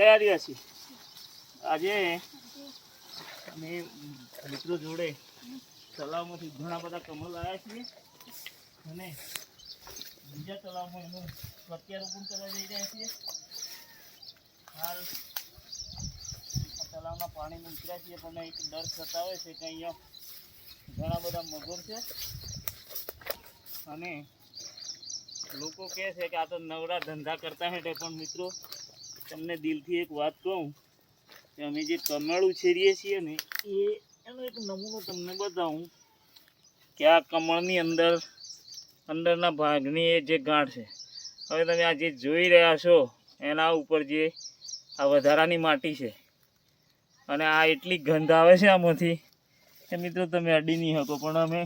જય આદિવાસી. આજે અમે મિત્રો જોડે તલાવમાંથી ઘણા બધા કમળ લાવ્યા છીએ. અને બીજા તળાવમાં એનું પ્રત્યારોપણ કરવા જઈ રહ્યા છીએ. હાલ આ તલાવના પાણીમાં ઉતર્યા છીએ, પણ એક ડર સતાવે છે કે અહીંયા ઘણા બધા મગર છે. અને લોકો કહે છે કે આ તો નવરા ધંધા કરતા હેઠે પણ મિત્રો તમને દિલથી એક વાત કહું કે અમે જે કમળ ઉછેરીએ છીએ ને, એ એનો એક નમૂનો તમને બતાવું કે આ કમળની અંદર, અંદરના ભાગની એ જે ગાંઠ છે. હવે તમે આ જે જોઈ રહ્યા છો, એના ઉપર જે આ વધારાની માટી છે. અને આ એટલી ગંધ આવે છે આમાંથી કે મિત્રો તમે અડી નહીં શકો, પણ અમે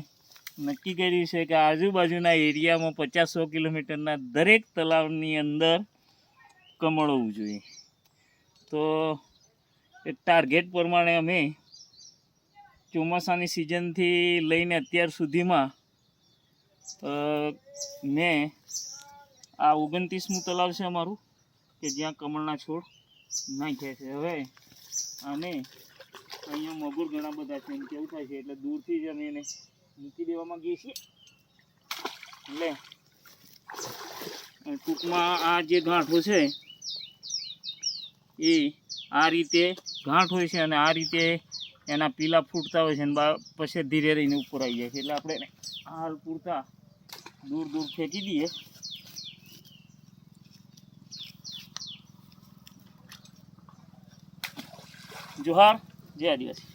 નક્કી કર્યું છે કે આજુબાજુના એરિયામાં પચાસ સો કિલોમીટરના દરેક તલાવની અંદર કમળ હોવું જોઈએ. તો એક ટાર્ગેટ પ્રમાણે અમે ચોમાસાની સિઝનથી લઈને અત્યાર સુધીમાં મેં આ ઓગણત્રીસમું તલાવ છે અમારું, કે જ્યાં કમળના છોડ નાખ્યા છે. હવે અને અહીંયા મગુર ઘણા બધા છે એમ કેવું થાય છે, એટલે દૂરથી જ અમે એને મૂકી દેવા માંગીએ છીએ. એટલે ટૂંકમાં આ જે ગાંઠો છે એ આ રીતે ગાંઠ હોય છે અને આ રીતે એના પીલા ફૂટતા હોય છે અને પછી ધીરે રહીને ઉપર આવી જાય છે. એટલે આપણે હાલ પૂરતા દૂર દૂર ફેંકી દઈએ. જોહાર, જય આદિવાસી.